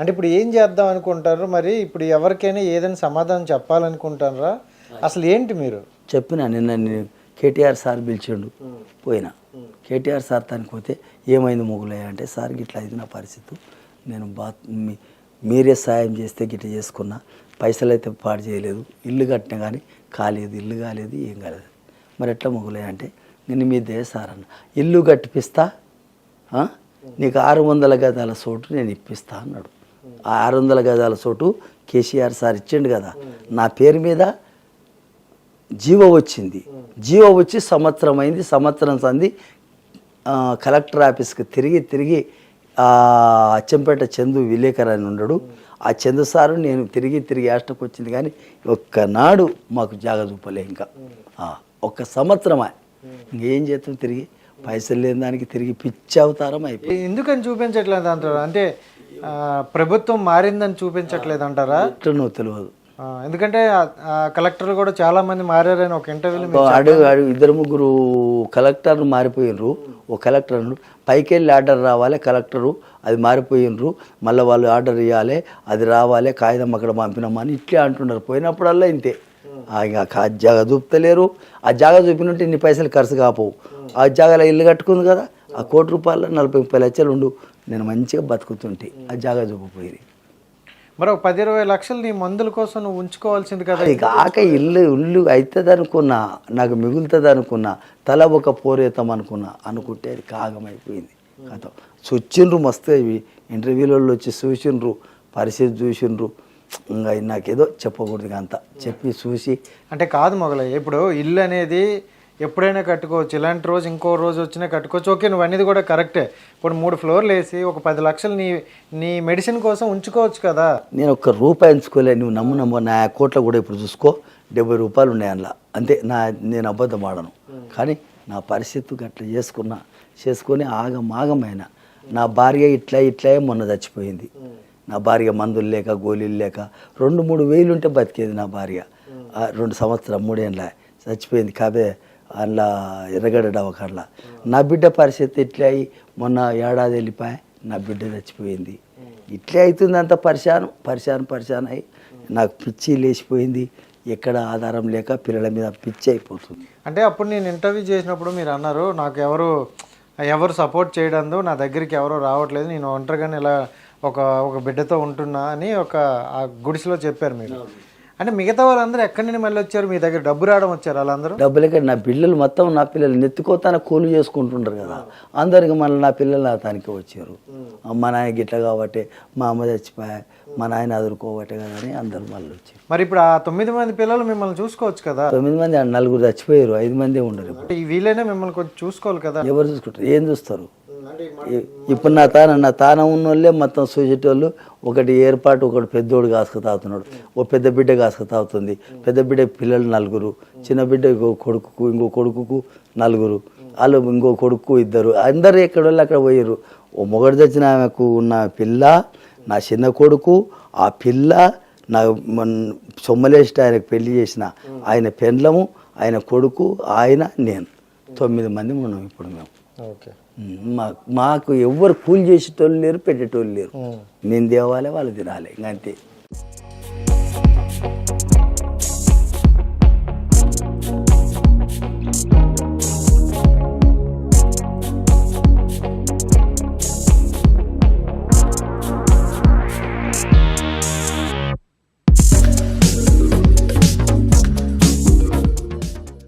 అంటే ఇప్పుడు ఏం చేద్దాం అనుకుంటారు? మరి ఇప్పుడు ఎవరికైనా ఏదైనా సమాధానం చెప్పాలనుకుంటారా అసలు ఏంటి మీరు? చెప్పిన నిన్న నేను కేటీఆర్ సార్ పిలిచిండు. పోయినా. కేటీఆర్ సార్ తనకి పోతే ఏమైంది మొగులయ్య అంటే సార్ గిట్లా ఇది నా పరిస్థితి. నేను బాత్ మీ- మీరే సాయం చేస్తే గిట్ట చేసుకున్నా. పైసలు అయితే పాడు చేయలేదు. ఇల్లు కట్టినా కానీ కాలేదు. ఇల్లు కాలేదు ఏం కాలేదు. మరి ఎట్లా మొగులయ్య అంటే నేను మీ దే సార్ అన్న. ఇల్లు కట్టిపిస్తా. ఆ? నీకు ఆరు వందల గదాల చోటు నేను ఇప్పిస్తా అన్నాడు. ఆరు వందల గజాల చోటు కేసీఆర్ సార్ ఇచ్చిండు కదా. నా పేరు మీద జీవో వచ్చింది. జీవో వచ్చి సంవత్సరం అయింది సంవత్సరం సంది కలెక్టర్ ఆఫీస్కి తిరిగి తిరిగి అచ్చంపేట చందు విలేకర్ అని ఉండడు. ఆ చందు సారు నేను తిరిగి తిరిగి యాస్టకు వచ్చింది కానీ ఒక్కనాడు మాకు జాగ చూపలే ఇంకా. ఒక్క సంవత్సరమా. ఇంకేం చేస్తాం తిరిగి? పైసలు లేని దానికి తిరిగి పిచ్చి అవతారం అయిపోయింది. ఎందుకని చూపించట్లేదు అంటారు? అంటే ప్రభుత్వం మారిందని చూపించట్లేదు అంటారా నువ్వు తెలియదు ఎందుకంటే కలెక్టర్లు కూడా చాలా మంది మారారని ఒక ఇంటర్వ్యూలో అడుగు అడుగు. ఇద్దరు ముగ్గురు కలెక్టర్లు మారిపోయినరు ఓ కలెక్టర్ పైకి వెళ్ళి ఆర్డర్ రావాలి కలెక్టరు. అది మారిపోయినరు మళ్ళీ వాళ్ళు ఆర్డర్ ఇవ్వాలి అది రావాలి కాగితం అక్కడ పంపినామని ఇట్లే అంటున్నారు. పోయినప్పుడల్లా ఇంతే. ఆ ఇక ఆ జాగా చూపుతలేరు ఆ జాగా చూపినట్టు ఇన్ని పైసలు ఖర్చు కాపోవు. ఆ జాగాలో ఇల్లు కట్టుకుంది కదా. ఆ కోటి రూపాయలు నలభై ముప్పై లక్షలు ఉండు. నేను మంచిగా బతుకుతుంటే ఆ జాగా చూపపోయి మరి ఒక పది ఇరవై లక్షలు నీ మందుల కోసం నువ్వు ఉంచుకోవాల్సింది కదా? కాక ఇల్లు ఇల్లు అవుతుంది అనుకున్నా నాకు మిగులుతుంది అనుకున్నా తల ఒక పోరేతాం అనుకున్నా అనుకుంటే అది కాగమైపోయింది. కథ. చొచ్చిండ్రు మస్తు ఇవి ఇంటర్వ్యూలలో వచ్చి చూసిండ్రు పరిస్థితి చూసిండ్రు. ఇంకా నాకేదో చెప్పకూడదు అంత. చెప్పి చూసి అంటే కాదు మొగలయ్య ఇప్పుడు ఇల్లు అనేది ఎప్పుడైనా కట్టుకోవచ్చు. ఇలాంటి రోజు ఇంకో రోజు వచ్చినా కట్టుకోవచ్చు. ఓకే నువ్వు అనేది కూడా కరెక్టే. ఇప్పుడు మూడు ఫ్లోర్లు వేసి ఒక పది లక్షలు నీ నీ మెడిసిన్ కోసం ఉంచుకోవచ్చు కదా. నేను ఒక్క రూపాయి ఉంచుకోలే. నువ్వు నమ్ము నమ్ము. నా అకౌంట్లో కూడా ఇప్పుడు చూసుకో. డెబ్బై రూపాయలు ఉన్నాయి అందులో. అంతే నా నేను అబద్ధం ఆడను. కానీ నా పరిస్థితి అట్లా చేసుకున్నా. చేసుకొని ఆగమాగమైన. నా భార్య ఇట్లా ఇట్లా మొన్న చచ్చిపోయింది. నా భార్య మందులు లేక గోళీలు లేక. రెండు మూడు వేలు ఉంటే బతికేది నా భార్య. రెండు సంవత్సరం మూడేళ్ళ. చచ్చిపోయింది కాబే అందులో ఎర్రగడ్డ దవాఖానలో నా బిడ్డ పరిస్థితి ఇట్లా అయి మొన్న ఏడాది వెళ్ళిపోయి నా బిడ్డ చచ్చిపోయింది. ఇట్లే అవుతుంది అంత పరిశాను పరిశాను పరిశాన్ అయి నాకు పిచ్చి లేచిపోయింది. ఎక్కడ ఆధారం లేక పిల్లల మీద పిచ్చి అయిపోతుంది. అంటే అప్పుడు నేను ఇంటర్వ్యూ చేసినప్పుడు మీరు అన్నారు నాకు ఎవరు ఎవరు సపోర్ట్ చేయడందు నా దగ్గరికి ఎవరు రావట్లేదు నేను ఒంటరిగానే ఇలా ఒక ఒక బిడ్డతో ఉంటున్నా అని ఒక ఆ గుడిసెలో చెప్పారు మీరు. అంటే మిగతా వాళ్ళందరూ ఎక్కడి నుండి మళ్ళీ వచ్చారు? మీ దగ్గర డబ్బు రావడం వచ్చారు వాళ్ళందరూ? డబ్బులకే నా పిల్లలు మొత్తం నా పిల్లలు నెత్తుకోతాన కూలి చేసుకుంటుంటారు కదా. అందరికి మళ్ళీ నా పిల్లలు నా తనకే వచ్చారు. మా నాయన గిట్ల కాబట్టి మా అమ్మ చచ్చిపోయా మా నాయన అదురుకోబట్టే కదా అని అందరు మళ్ళీ వచ్చారు. మరి ఇప్పుడు ఆ తొమ్మిది మంది పిల్లలు మిమ్మల్ని చూసుకోవచ్చు కదా. తొమ్మిది మంది నలుగురు చచ్చిపోయారు ఐదు మందే ఉండరు ఇప్పుడు. ఈ వీలైనా మిమ్మల్ని కొంచెం చూసుకోవాలి కదా. ఎవరు చూసుకుంటారు? ఏం చూస్తారు? ఇప్పుడు నా తాన నా తాన ఉన్నోళ్ళే మొత్తం చూసేటోళ్ళు ఒకటి ఏర్పాటు ఒకటి పెద్దోడు కాసుకు తాగుతున్నాడు. ఓ పెద్ద బిడ్డ కాసుకు తాగుతుంది. పెద్ద బిడ్డ పిల్లలు నలుగురు. చిన్న బిడ్డ ఇంకో కొడుకుకు ఇంకో కొడుకుకు నలుగురు. వాళ్ళు ఇంకో కొడుకు ఇద్దరు. అందరు ఎక్కడ వాళ్ళు అక్కడ పోయారు ఓ మొగడు తెచ్చిన ఆమెకు ఉన్న పిల్ల నా చిన్న కొడుకు ఆ పిల్ల నా సొమ్మలేసి ఆయనకు పెళ్ళి చేసిన ఆయన పెండ్లము ఆయన కొడుకు ఆయన నేను. తొమ్మిది మంది ఉన్నాం ఇప్పుడు మేము. ఓకే. మాకు ఎవ్వరు కూలి చేసేటోళ్ళు లేరు పెట్టేటోళ్ళు లేరు. నేను తేవాలి వాళ్ళు తినాలి ఇంక అంతే.